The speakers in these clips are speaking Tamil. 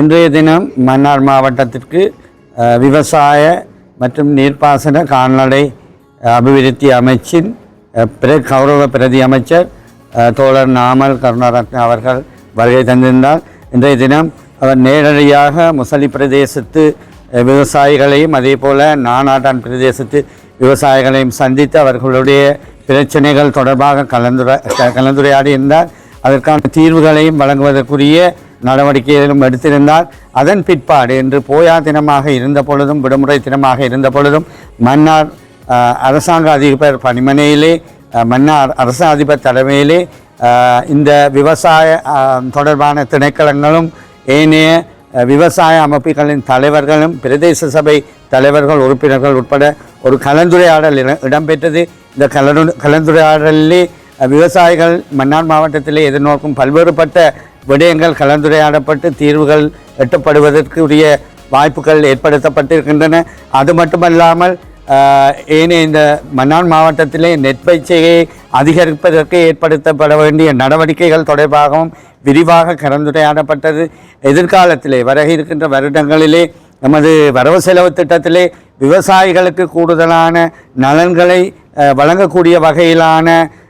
இன்றைய தினம் மன்னார் மாவட்டத்திற்கு விவசாய மற்றும் நீர்ப்பாசன கால்நடை அபிவிருத்தி அமைச்சின் பிர கௌரவ பிரதி அமைச்சர் தோழர் நாமல் கருணாரத்ன அவர்கள் வருகை தந்திருந்தார். இன்றைய தினம் அவர் நேரடியாக முசலி பிரதேசத்து விவசாயிகளையும் அதே போல் நானாட்டான் பிரதேசத்து விவசாயிகளையும் சந்தித்து அவர்களுடைய பிரச்சனைகள் தொடர்பாக கலந்துரை கலந்துரையாடி இருந்தார். அதற்கான தீர்வுகளையும் வழங்குவதற்குரிய நடவடிக்கைகளும் எடுத்திருந்தார் அதன் பிற்பாடு என்று போயா தினமாக இருந்த பொழுதும் விடுமுறை தினமாக இருந்த பொழுதும் மன்னார் அரசாங்க அதிபர் பணிமனையிலே மன்னார் அரச அதிபர் தலைமையிலே இந்த விவசாய தொடர்பான திணைக்களங்களும் ஏனைய விவசாய அமைப்புகளின் தலைவர்களும் பிரதேச சபை தலைவர்கள் உறுப்பினர்கள் உட்பட ஒரு கலந்துரையாடல் இடம்பெற்றது. இந்த கலந்து கலந்துரையாடலிலே விவசாயிகள் மன்னார் மாவட்டத்திலே எதிர்நோக்கும் பல்வேறுபட்ட விடயங்கள் கலந்துரையாடப்பட்டு தீர்வுகள் எட்டப்படுவதற்குரிய வாய்ப்புகள் ஏற்படுத்தப்பட்டிருக்கின்றன. அது மட்டுமல்லாமல் அஹ், ஏனைய இந்த மன்னார் மாவட்டத்திலே நெற்பயிற்சியை அதிகரிப்பதற்கு ஏற்படுத்தப்பட வேண்டிய நடவடிக்கைகள் தொடர்பாகவும் விரிவாக கலந்துரையாடப்பட்டது. எதிர்காலத்திலே வர இருக்கின்ற வருடங்களிலே நமது வரவு செலவு திட்டத்திலே விவசாயிகளுக்கு கூடுதலான நலன்களை வழங்கக்கூடிய வகையிலான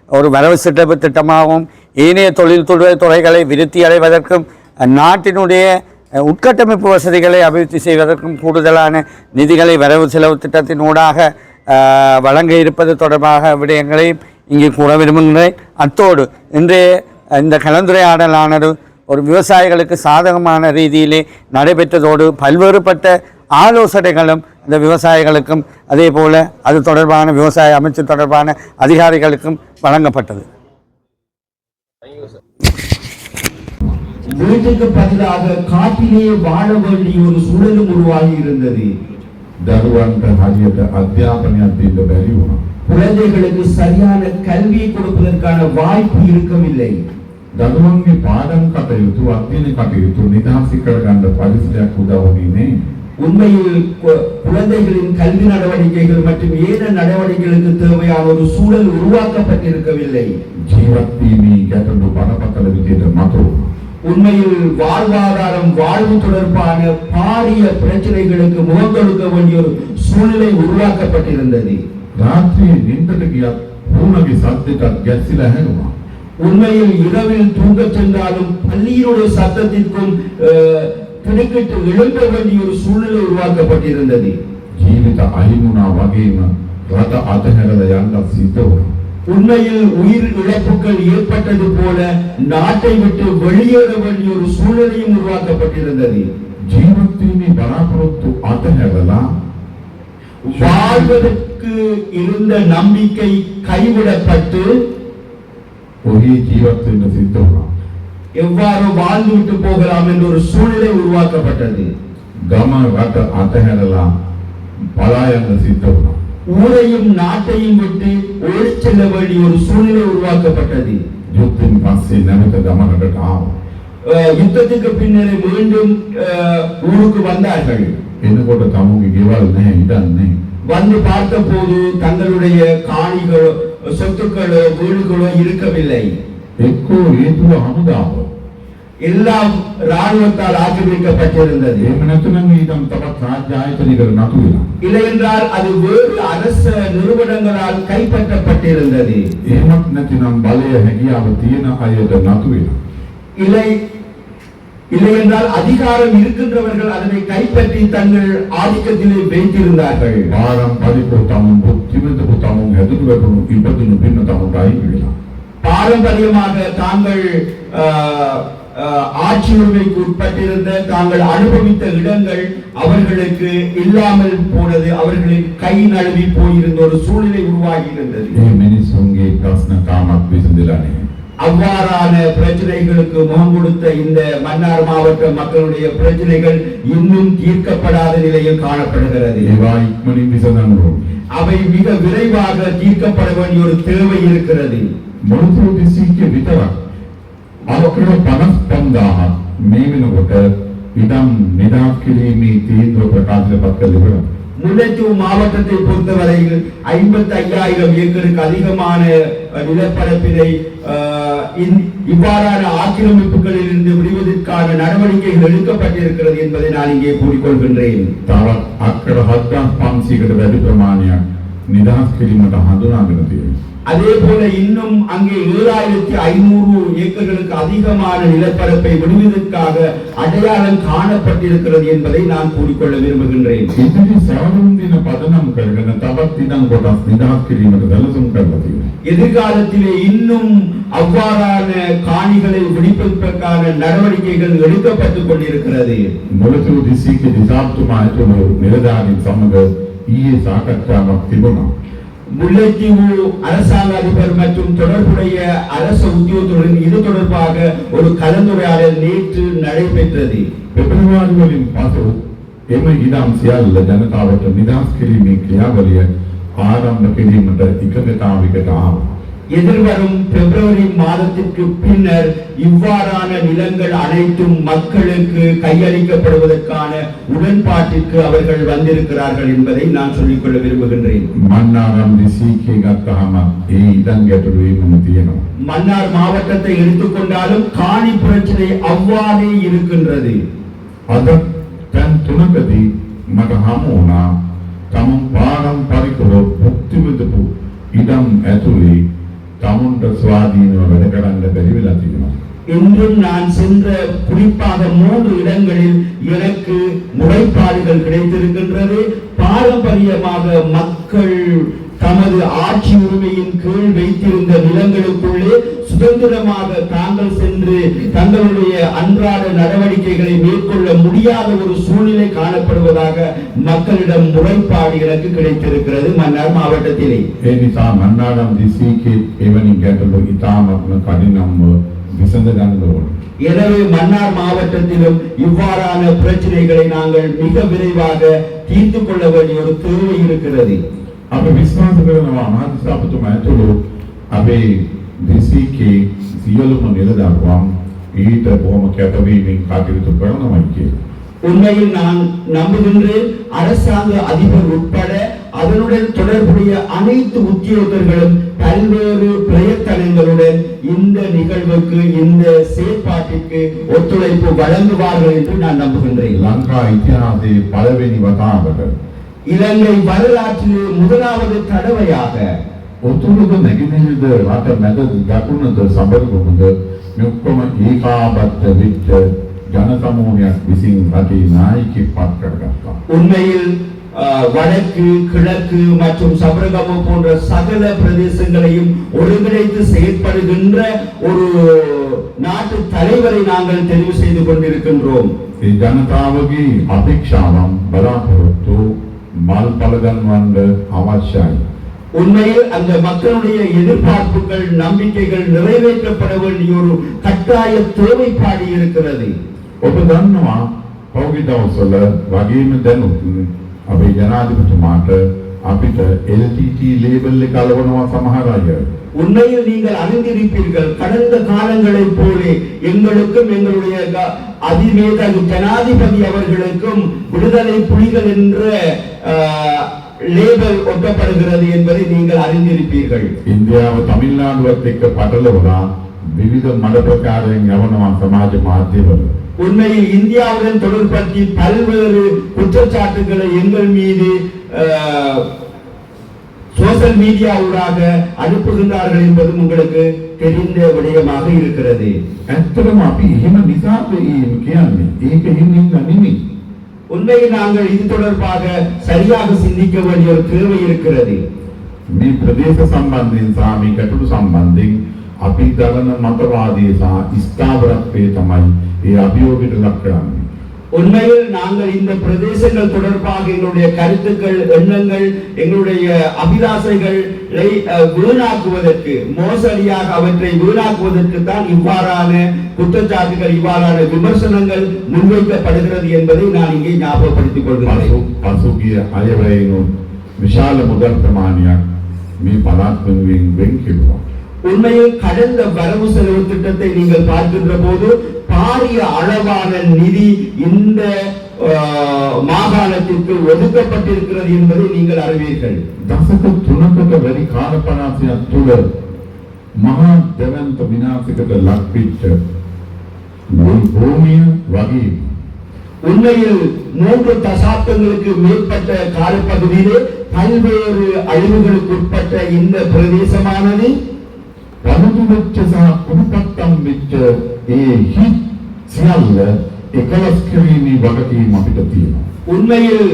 ஒரு வரவு செலவு திட்டமாகவும் ஏனைய தொழில்துறை துறைகளை விருத்தி அடைவதற்கும் நாட்டினுடைய உட்கட்டமைப்பு வசதிகளை அபிவிருத்தி செய்வதற்கும் கூடுதலான நிதிகளை வரவு செலவு திட்டத்தின் ஊடாக வழங்க இருப்பது தொடர்பாக விடயங்களையும் இங்கே கூற விரும்புகிறேன் அத்தோடு இன்றைய இந்த கலந்துரையாடலானது ஒரு விவசாயிகளுக்கு சாதகமான ரீதியிலே நடைபெற்றதோடு பல்வேறுபட்ட ஆலோசனைகளும் இந்த விவசாயிகளுக்கும் அதே போல் அது தொடர்பான விவசாய அமைச்சு தொடர்பான அதிகாரிகளுக்கும் வழங்கப்பட்டது வீட்டுக்கு பதிலாக காட்டிலே வாழ வேண்டிய ஒரு சூழலும் உருவாகி இருந்தது දරුවන්ට හරියට අධ්‍යාපනයක් දෙන්න බැරි වුණා. குழந்தைகளுக்கு சரியான கல்வியை கொடுப்பதற்கான வாய்ப்பு இருக்கவில்லை දරුවන්ගේ පාඩම් කටයුතු අධ්‍යයන කටයුතු නිදහසි කරගන්න පරිසරයක් උදා වුණේ නෑ. உண்மையில் குழந்தைகளின் கல்வி நடவடிக்கைகள் மற்றும் ஏன நடவடிக்கைகளுக்கு தேவையான ஒரு சூழல் உருவாக்கப்பட்டிருக்கவில்லை. உண்மையில் வாழ்வாதாரம் வாழ்வு தொடர்பான பாரிய பிரச்சனைகளுக்கு முகம் கொடுக்க வேண்டிய ஒரு சூழ்நிலை உருவாக்கப்பட்டிருந்தது. ராத்திரி நின்றதுக்கு பூனகி சத்துக்கா கெஸ்ஸில் உண்மையில் இரவில் தூங்கச் சென்றாலும் பள்ளியினுடைய சத்தத்திற்கும் திடுக்கிட்டு எழுந்த வேண்டிய ஒரு சூழ்நிலை உருவாக்கப்பட்டிருந்தது. ஜீவித அழிமுனா வகையினா ரத அதகரத யாழ்லாம் சித்தவரும் உண்மையில் உயிர் இழப்புகள் ஏற்பட்டது போல நாட்டை விட்டு வெளியேற வேண்டிய ஒரு சூழ்நிலையும் உருவாக்கப்பட்டிருந்தது. ஜீவத்தினை பராபரத்து ஆட்டங்கள்லாம் வாழ்வதற்கு இருந்த நம்பிக்கை கைவிடப்பட்டு ஒரே ஜீவத்தின் சித்தம்தான் எவ்வாறு வாழ்ந்துவிட்டு போகலாம் என்ற ஒரு சூழ்நிலை உருவாக்கப்பட்டது. கம வாட்ட அத்தகெல்லாம் பலாயங்கள் சித்தவனா ஊரையும் நாட்டையும் விட்டு ஓடி செல்ல வேண்டிய ஒரு சூழ்நிலை உருவாக்கப்பட்டது. யுத்தின் பாசி நமக்கு கமன யுத்தத்துக்கு பின்னரே மீண்டும் ஊருக்கு வந்தார்கள். என்ன கொண்ட தமுக்கு இவாள்னே இதானே வந்து பார்த்த போது தங்களுடைய காணிகளோ சொத்துக்களோ வீடுகளோ இருக்கவில்லை. தெற்கோ ஏதுவோ அமுதாவோ எல்லாம் ராணுவத்தால் ஆக்கிரமிக்கப்பட்டிருந்தது ஏமனத்துலங்க இதம் தபத் ராஜ்ய ஆயத்தனிகள் நகுவினா இல்லையென்றால் அது வேறு அரச நிறுவனங்களால் கைப்பற்றப்பட்டிருந்தது ஏமத் நத்தினம் பலய ஹெகியாவ தீன ஆயத நகுவினா இல்லை இல்லையென்றால் அதிகாரம் இருக்கின்றவர்கள் அதனை கைப்பற்றி தங்கள் ஆதிக்கத்திலே வைத்திருந்தார்கள் வாரம் பதிப்பு தாமும் புத்திமித்து புத்தாமும் எதிர்வெப்பனும் இப்பத்தினும் பின்ன தாமும் தாய் பாரம்பரியமாக தாங்கள் ஆட்சி உரிமைக்கு உட்பட்டிருந்த தாங்கள் அனுபவித்த இடங்கள் அவர்களுக்கு இல்லாமல் போனது அவர்களின் கை நழுவி போயிருந்த ஒரு சூழ்நிலை உருவாகி இருந்தது அவ்வாறான பிரச்சனைகளுக்கு முகம் கொடுத்த இந்த மன்னார் மாவட்ட மக்களுடைய பிரச்சனைகள் இன்னும் தீர்க்கப்படாத நிலையில் காணப்படுகிறது. அவை மிக விரைவாக தீர்க்கப்பட வேண்டிய ஒரு தேவை இருக்கிறது. මොනතුරු දිස්සික්කේ විතරක් අවකර 55000ක් මේ වෙනකොට ඉඩම් නිදහස් කිරීමේ තීන්දුව ප්‍රකාශනපත් කළ ඉවරයි. முல்லைத்தீவு மாவட்டத்தை பொறுத்தவரையில் ஐம்பத்தி ஐயாயிரம் ஏக்கருக்கு அதிகமான அஹ், நிலப்பரப்பினை அஹ், இந்த- இவ்வாறான ஆக்கிரமிப்புகளில் இருந்து விடுவதற்கான நடவடிக்கைகள் எடுக்கப்பட்டிருக்கிறது என்பதை நான் இங்கே கூறிக்கொள்கின்றேன் තවත් අක්කර හත්දස් පන්සීකට වැඩි ප්‍රමාණයක් නිදහස් කිරීමට හඳුනාගෙන තියෙනවා. அதே போல இன்னும் அங்கே ஏழாயிரத்தி ஐநூறு ஏக்கர்களுக்கு அதிகமான நிலப்பரப்பை விடுவதற்காக அடையாளம் காணப்பட்டிருக்கிறது என்பதை நான் கூறிக்கொள்ள விரும்புகின்றேன். எதிர்காலத்திலே இன்னும் அவ்வாறான காணிகளை விடுப்பதற்கான நடவடிக்கைகள் எடுக்கப்பட்டுக் கொண்டிருக்கிறது. முழுத்து திசைக்கு நிலதாரின் சமூக முல்லைத்தீவு அரசாங்க அதிபர் மற்றும் தொடர்புடைய அரச உத்தியோகத்துடன் இது தொடர்பாக ஒரு கலந்துரையாடல் நேற்று நடைபெற்றது. ಫೆಬ್ರವರಿಯಲ್ಲಿ ಪಾಸವು ಎಮೆ ಇನಾಂಸಿಯ ಅಲ್ಲ ಜನತಾವಟ ನಿದಾಸ್ ಕಿರಿಮಿ ಕ್ರಿಯಾವಲಿಯ ಆರಂಭ ಕಿರಿಮಂಡ ಇಕಂಗತಾವಿಕಟ ಆಮ எதிர்வரும் பிப்ரவரி மாதத்திற்கு பின்னர் இவ்வாறான நிலங்கள் அனைத்தும் மக்களுக்கு கையளிக்கப்படுவதற்கான உடன்பாட்டிற்கு அவர்கள் வந்திருக்கிறார்கள் என்பதை நான் சொல்லிக்கொள்ள விரும்புகின்றேன். மன்னார் மாவட்டத்தை எடுத்துக்கொண்டாலும் காணி பிரச்சனை அவ்வாறே இருக்கின்றது. அதன் துணக்கதி மகாமோனா தம் பாரம்பரிக புக்தி விதப்பு இடம் எதுலே மவுண்ட சுவாதீனம் எடுக்கலான்ற தெளிவில் அதிகமாக இன்றும் நான் சென்ற குறிப்பாக மூன்று இடங்களில் எனக்கு முறைப்பாடுகள் கிடைத்திருக்கின்றது. பாரம்பரியமாக மக்கள் தமது ஆட்சி உரிமையின் கீழ் வைத்திருந்த நிலங்களுக்குள்ளே சுதந்திரமாக தாங்கள் சென்று தங்களுடைய அன்றாட நடவடிக்கைகளை மேற்கொள்ள முடியாத ஒரு சூழ்நிலை காணப்படுவதாக மக்களிடம் முறைப்பாடு எனக்கு கிடைத்திருக்கிறது மன்னார் மாவட்டத்திலே. மன்னாடம் கடினம் எனவே மன்னார் மாவட்டத்திலும் இவ்வாறான பிரச்சனைகளை நாங்கள் மிக விரைவாக தீர்த்து கொள்ள வேண்டிய ஒரு தேவை இருக்கிறது. අපි විශ්වාස කරනවා අමාත්‍යසාපතුමා ඇතුළු අපේ දිසීකේ සියලුම නිලදරුවන් ඊට බොහොම කැපවීමෙන් කටයුතු කරනවා කියලා. உண்மையில் நான் நம்புகின்றேன் அரசாங்க அதிபர் உட்பட அதனுடன் தொடர்புடைய அனைத்து உத்தியோகர்களும் பல்வேறு பிரயத்தனங்களுடன் இந்த நிகழ்வுக்கு இந்த செயற்பாட்டிற்கு ஒத்துழைப்பு வழங்குவார்கள் என்று நான் நம்புகின்றேன் ලංකා ඉතිහාසයේ පළවෙනි වතාවට இலங்கை வரலாற்றில் முதலாவது தடவையாக ஒத்துழைப்பு நகிமிருந்து நாட்டை மெதது டக்குன்னு சம்பவம் வந்து ಯುಕ್ತಮ ஏகாபத்த விட்ட ஜனசமூக விசிங் அதை நாய்க்கு பார்க்கிறதற்கான் உண்மையில் வடக்கு கிழக்கு மற்றும் சபரகமு போன்ற சகல பிரதேசங்களையும் ஒருங்கிணைத்து செயற்படுகின்ற ஒரு நாட்டு தலைவரை நாங்கள் தெரிவு செய்து கொண்டிருக்கின்றோம். ஜனதாவுக்கு அபேட்சாவம் பலாபுரத்து மால் பலகன் வாங்க அவசியம் உண்மையில் அந்த மக்களுடைய எதிர்பார்ப்புகள் நம்பிக்கைகள் நிறைவேற்றப்பட வேண்டிய ஒரு கட்டாய தேவைப்பாடு இருக்கிறது. ಒಬ್ಬ ದನ್ನುವ ಹೋಗಿದ್ದವ ಸೊಲ್ಲ ವಗೀಮ ದನ್ನು ಅಭಿ ಜನಾಧಿಪತಿ ಮಾಟ ಅಪಿತ ಎಲ್ ಟಿ ಟಿ ಲೇಬಲ್ ಕಾಲವಣುವ ಸಮಹಾರಾಯ உண்மையில் நீங்கள் அறிந்திருப்பீர்கள் கடந்த காலங்களைப் போலே எங்களுக்கும் எங்களுடைய அதிவேத ஜனாதிபதி அவர்களுக்கும் விடுதலை புலிகள் என்ற லேபல் ஒட்டப்படுகிறது என்பதை நீங்கள் அறிந்திருப்பீர்கள். இந்தியாவை தமிழ்நாடு வர்த்திக்க படலவுதான் விவித ಮಡಪಕಾರರಿಗೆ ಅವನ ಸಮಾಜ ಮಾಧ್ಯಮರು உண்மையில் இந்தியாவுடன் தொடர்பற்றி பல்வேறு குற்றச்சாட்டுகளை எங்கள் மீது ஆஹ், சோஷியல் மீடியா ஊடாக அனுப்புகின்றார்கள் என்பதும் உங்களுக்கு தெரிந்த விடயமாக இருக்கிறது ඇත්තටම අපි එහෙම නිසාද එහෙම කියන්නේ. ඒක එහෙම ඉන්න නෙමෙයි. உண்மையில் நாங்கள் இது தொடர்பாக சரியாக சிந்திக்க வேண்டிய ஒரு தேவை இருக்கிறது මේ ප්‍රදේශ සම්බන්ධයෙන් සහ මේ ගැටලු සම්බන්ධයෙන් අපි දරන මතවාදයේ සහ ස්ථාවරත්වයේ තමයි ඒ අභියෝගයට ලක් කරන්නේ. உண்மையில் நாங்கள் இந்த பிரதேசங்கள் தொடர்பாக எங்களுடைய கருத்துக்கள் எண்ணங்கள் எங்களுடைய அபிலாசைகள் வீணாக்குவதற்கு மோசடியாக அவற்றை வீணாக்குவதற்கு தான் இவ்வாறான குற்றச்சாட்டுகள் இவ்வாறான விமர்சனங்கள் முன்வைக்கப்படுகிறது என்பதை நான் இங்கே ஞாபகப்படுத்திக் கொள்கிறேன். விஷால ಮುದರ್ತ ಮಾನ್ಯ ಮೀ ಪದಾರ್ಥ ಬೆಂಕಿ පළාත් වෙනුවෙන් වෙන් කෙරුවා. உண்மையில் கடந்த வரவு செலவு திட்டத்தை நீங்கள் பார்க்கின்ற போது பாரிய அளவான நிதி இந்த ஆஹ், மாகாணத்திற்கு ஒதுக்கப்பட்டிருக்கிறது என்பதை நீங்கள் அறிவீர்கள் දසක තුනකට වැඩි කාල පරාසයක් තුළ මහා දැවන්ත විනාශයකට ලක්විච්ච මුල් භූමිය වගේ உண்மையில் மூன்று தசாப்தங்களுக்கு மேற்பட்ட காலப்பகுதியிலே பல்வேறு அழிவுகளுக்கு உட்பட்ட இந்த பிரதேசமானது පනදු වෙච්ච සහ කුණපත්තම් වෙච්ච ඒ හිත් සියල්ල එකලස් කිරීමේ වගකීම අපිට තියෙනවා. உண்மையில்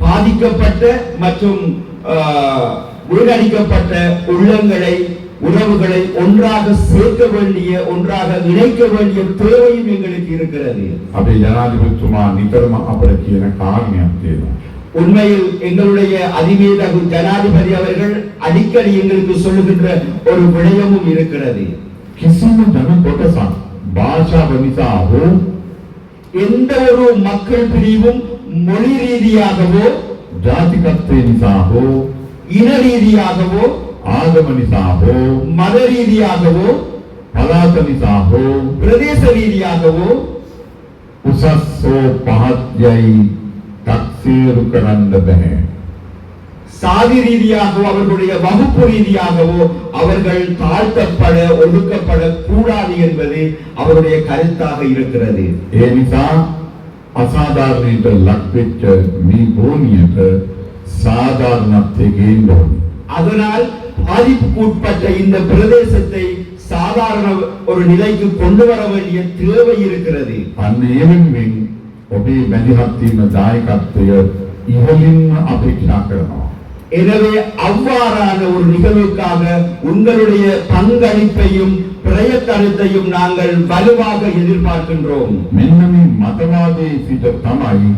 பாதிக்கப்பட்ட மற்றும் ஆஹ், முழுகடிக்கப்பட்ட உள்ளங்களை உறவுகளை ஒன்றாக சேர்க்க வேண்டிய ஒன்றாக இணைக்க வேண்டிய தேவையும் எங்களுக்கு இருக்கிறது අපේ ජනාධිපතිතුමා නිතරම අපට කියන කාරණයක් තියෙනවා. உண்மையில் எங்களுடைய அதிவேதகு ஜனாதிபதி அவர்கள் அடிக்கடி எங்களுக்கு சொல்லுகின்ற ஒரு விடயமும் இருக்கிறது. கிசிம ஜன பாஷா பவிசாவோ எந்த ஒரு மக்கள் பிரிவும் மொழி ரீதியாகவோ ஜாதி கத்தேனிசாகோ இன ரீதியாகவோ ஆகமனிசாகோ மத ரீதியாகவோ பலாசனிசாகோ பிரதேச ரீதியாகவோ உசஸ்ஸோ பஹத்யை தக்சீரு கடந்ததே சாதி ரீதியாகவோ அவர்களுடைய வகுப்பு ரீதியாகவோ அவர்கள் தாழ்த்தப்பட ஒடுக்கப்பட கூடாது என்பது அவருடைய கருத்தாக இருக்கிறது. ஏனிசா அசாதாரண லக்பிச்ச மீ பூமியற்ற அதனால் பாதிப்புக்குட்பட்ட இந்த பிரதேசத்தை சாதாரண ஒரு நிலைக்கு கொண்டு வர வேண்டிய தேவை இருக்கிறது. அந்நேரம் ஒரே மதிஹத்தின் தாய் காத்திய இவளின் அபேட்சா எனவே அவ்வாறான ஒரு நிகழ்வுக்காக உங்களுடைய பங்களிப்பையும் பிரயத்தனத்தையும் நாங்கள் வலுவாக எதிர்பார்க்கின்றோம் මෙන්න මේ මතවාදයේ සිට තමයි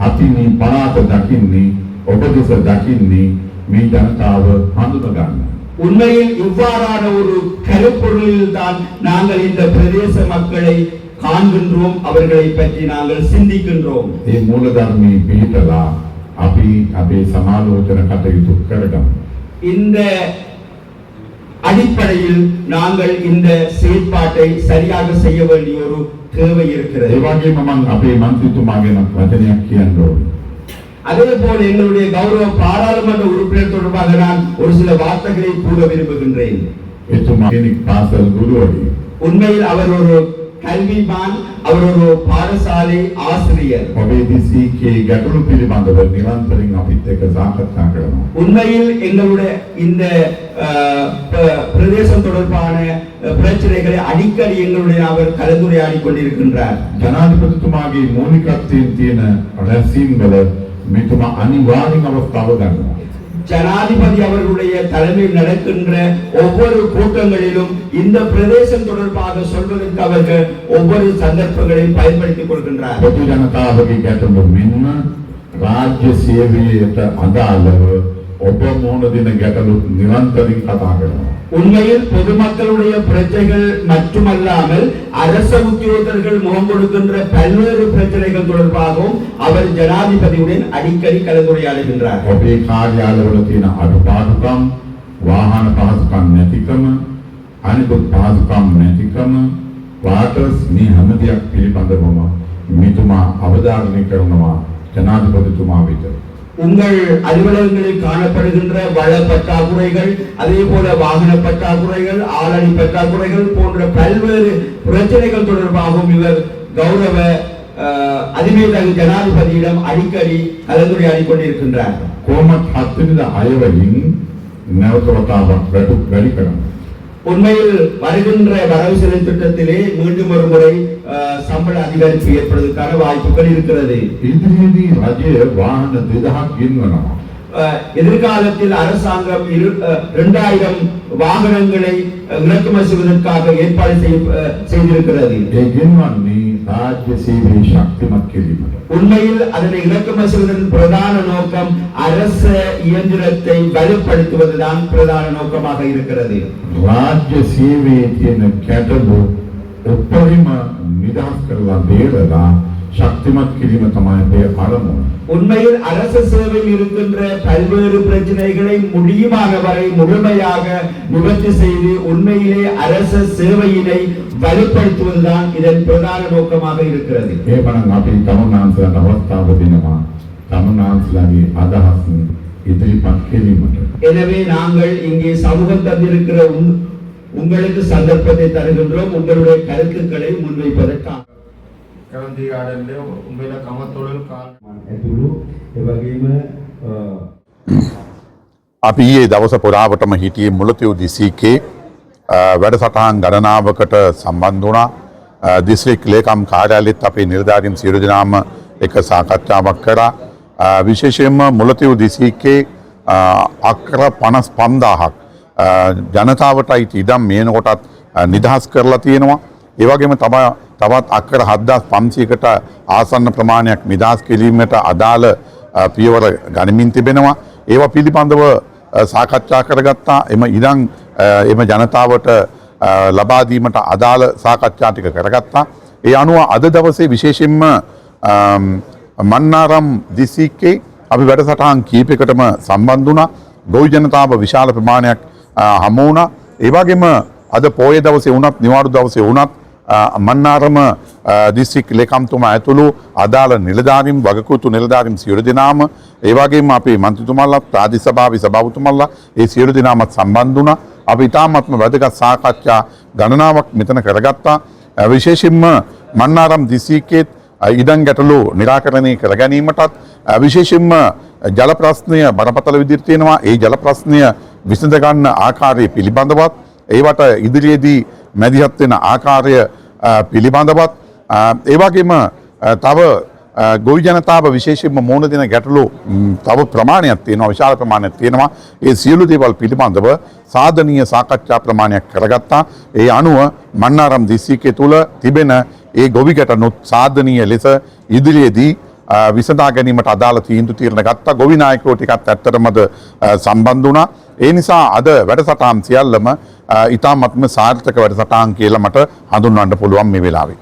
අපි මේ පළාත දකින්නේ ඔබ දෙස දකින්නේ මේ ජනතාව හඳුනගන්න. உண்மையில் இவ்வாறான ஒரு கருப்பொருளில் தான் நாங்கள் இந்த பிரதேச மக்களை காண்கின்றோம் அவர்களை பற்றி நாங்கள் சிந்திக்கின்றோம் ඒ මූලධර්මයේ පිළිපදලා අපි අපේ සමාලෝචන කටයුතු කරගමු. இந்த அடிப்படையில் நாங்கள் இந்த செயற்பாட்டை சரியாக செய்ய வேண்டிய ஒரு தேவை ඒ இருக்கிறது වගේම මම අපේ මන්ත්‍රීතුමා ගැන වචනයක් කියන්න ඕනේ. அதே போல எங்களுடைய கௌரவ பாராளுமன்ற உறுப்பினர் தொடர்பாக நான் ஒரு சில வார்த்தைகளை கூற விரும்புகின்றேன் එතුමා කෙනෙක් පාසල් ගුරුවරයෙක්. உண்மையில் அவர் ஒரு கல்விமான் அவர் ஒரு பாடசாலை ஆசிரியர். உண்மையில் எங்களுடைய இந்த பிரதேசம் தொடர்பான பிரச்சனைகளை அடிக்கடி எங்களுடைய அவர் கலந்துரையாடி கொண்டிருக்கின்றார். ஜனாதிபதி மோனிகா தீன் தீன ரசீன்களை மிதுமா அனிவாரியம் அவர் ஜனாதிபதி அவர்களுடைய தலைமையில் நடக்கின்ற ஒவ்வொரு கூட்டங்களிலும் இந்த பிரதேசம் தொடர்பாக சொல்வதற்கு அவர்கள் ஒவ்வொரு சந்தர்ப்பங்களையும் பயன்படுத்திக் கொள்கின்றார். பொது ஜனತಾ ಬಗ್ಗೆ ಮಿನ್ನ ರಾಜ್ಯ ಸೇವೆಯ ಅದಾಲವು ಒಬ್ಬ ಮೂಲ ದಿನ ಗೆಟಲು ನಿರಂತರ ಕಥಾಗಳು உண்மையில் பொதுமக்களுடைய பிரச்சனைகள் மட்டுமல்லாமல் அரச உத்தியோகத்தர்கள் முகம் கொடுக்கின்ற பல்வேறு பிரச்சனைகள் தொடர்பாகவும் அவர் ஜனாதிபதியுடன் அடிக்கடி கலந்துரையாடுகின்றார் ඔබේ කාර්යාලවල තියෙන අඩුපාඩුකම්, වාහන පහසුකම් නැතිකම, අනිකුත් පහසුකම් නැතිකම, වාටර්ස් මේ හැම දෙයක් පිළිබඳවම මෙතුමා අවධාරණය කරනවා ජනාධිපතිතුමා වෙත. உங்கள் அலுவலகங்களில் காணப்படுகின்ற வள பற்றாக்குறைகள் அதே போல வாகன பற்றாக்குறைகள் ஆளணி பற்றாக்குறைகள் போன்ற பல்வேறு பிரச்சனைகள் தொடர்பாகவும் இவர் கௌரவ அதிபேதகு ஜனாதிபதியிடம் அடிக்கடி கலந்துரையாடி கொண்டிருக்கின்றார் கோமத் ஹத்திரித அயவையின் நேரத்துலத்தாபம் வெடிக்கணும். உண்மையில் வருகின்ற வரவு செலவு திட்டத்திலே மீண்டும் ஒரு முறை அஹ், சம்பள அதிகரிப்பு ஏற்படுவதற்கான வாய்ப்புகள் இருக்கிறது ඉදිරියේදී රජය වාහන 2000ක් ගෙන්වනවා. அஹ், எதிர்காலத்தில் அரசாங்கம் இரு- அஹ், இரண்டாயிரம் வாகனங்களை அஹ், இறக்குமதி செய்வதற்காக ஏற்பாடு செய்ய- அஹ், செய்திருக்கிறது ඒ ගෙන්වන්නේ රාජ්‍ය සේවයේ ශක්තිමත් කිරීමට. உண்மையில் அதனை இறக்குமதி செய்வதன் பிரதான நோக்கம் அரச இயந்திரத்தை வலுப்படுத்துவதுதான் பிரதான நோக்கமாக இருக்கிறது. ರಾಜ್ಯ ಸೇವೆಯನ್ನು ಕೆಡಲು உண்மையில் அரச சேவையில் இருக்கின்ற பல்வேறு பிரச்சனைகளை முடியுமாக வரை முழுமையாக நிவர்த்தி செய்து உண்மையிலே அரச சேவையினை வலுப்படுத்துவதுதான் இதன் பிரதான நோக்கமாக இருக்கிறது. ஏ பணம் அப்படி තමුන්නාන්සලගේ අදහස් ඉදිරිපත් කිරීමට. எனவே நாங்கள் இங்கே சமூகம் தந்திருக்கிற உன்- உங்களுக்கு சந்தர்ப்பத்தை தருகின்றோம் உங்களுடைய கருத்துக்களை முன்வைப்பதற்காக කරන්දී ආඩන්ඩ උඹේලා කමත්වොලල් කාල ඇතුළු එවගේම අපි ඊයේ දවස පුරාවටම හිටියේ මුලතිව් දිසීකේ වැඩසටහන් ගණනාවකට සම්බන්ධ වුණා අ, දිස්ත්‍රික් ලේකම් කාර්යාලෙත් අපේ නිලධාරීන් සියලු දෙනාම එක සාකච්ඡාවක් කරා අ, විශේෂයෙන්ම මුලතිව් දිසීකේ අ, අක්කර පනස් පන්දාහක් ජනතාවට අයිති ඉඩම් මේනකොටත් අ, නිදහස් කරලා තියෙනවා ඒවගේම තම තවත් අක්කර හද්දස් පන්සීකට ආසන්න ප්‍රමාණයක් නිදහස් කිරීමට අදාළ අ, පියවර ගනිමින් තිබෙනවා ඒවා පිළිබඳව අ, සාකච්ඡා කරගත්තා එම ඉඩං අ, එම ජනතාවට අ, ලබාදීමට අදාළ සාකච්ඡා ටික කරගත්තා ඒ අනුව අද දවසේ විශේෂෙන්ම අම්, මන්නාරම් දිසික්කේ අපි වැඩසටහන් කීපයකටම සම්බන්ධ වුණා ගොවි ජනතාව විශාල ප්‍රමාණයක් අ, හමු වුණා ඒ වගේම අද පෝය දවසේ වුණත් නිවාඩු දවසේ වුණත් අ, මන්නාරම දිස්ත්‍රික් ලේකම්තුමා ඇතුළු අදාළ නිලධාරීම් වගකුතු නිලධාරීම් සියලු දෙනාම ඒ වගේම අපේ මන්ත්‍රීතුමල්ලා ප්‍රාදේශ සභාවේ සභාපතිතුමල්ලා ඒ සියලු දෙනාමත් සම්බන්ධ වුණා. අපි ඉතාමත්ම වැදගත් සාකච්ඡා ගණනාවක් මෙතන කරගත්තා. අ, විශේෂයෙන්ම මන්නාරම් දිස්ත්‍රික්කයේ ඉඩම් ගැටලු නිරාකරණය කර ගැනීමටත් අ, විශේෂයෙන්ම ජල ප්‍රශ්නය බරපතල විදිහට තියෙනවා. ඒ ජල ප්‍රශ්නය විසඳ ගන්න ආකාරය පිළිබඳවත් ඒවට ඉදිරියේදී මැදිහත් වෙන ආකාරය අ, පිළිබඳවත් අ, ඒ වගේම අ, තව අ, ගොවි ජනතාව විශේෂයෙන්ම මුහුණ දෙන ගැටලු ම්, තව ප්‍රමාණයක් තියෙනවා විශාල ප්‍රමාණයක් තියෙනවා. ඒ සියලු දේවල් පිළිබඳව සාධනීය සාකච්ඡා ප්‍රමාණයක් කරගත්තා. ඒ අනුව මන්නාරම් දිස්ත්‍රික්කය තුළ තිබෙන ඒ ගොවි ගැටනුත් සාධනීය ලෙස ඉදිරියේදී අ, විසඳා ගැනීමට අදාළ තීන්දුව තීරණ ගත්තා. ගොවි නායකයෝ ටිකත් ඇත්තටමද අ, සම්බන්ධ වුණා. ඒ නිසා අද වැඩසටහන් සියල්ලම අ, ඉතාමත්ම සාර්ථක වැඩසටහන් කියලා මට හඳුන්වන්න පුළුවන් මේ වෙලාවේ.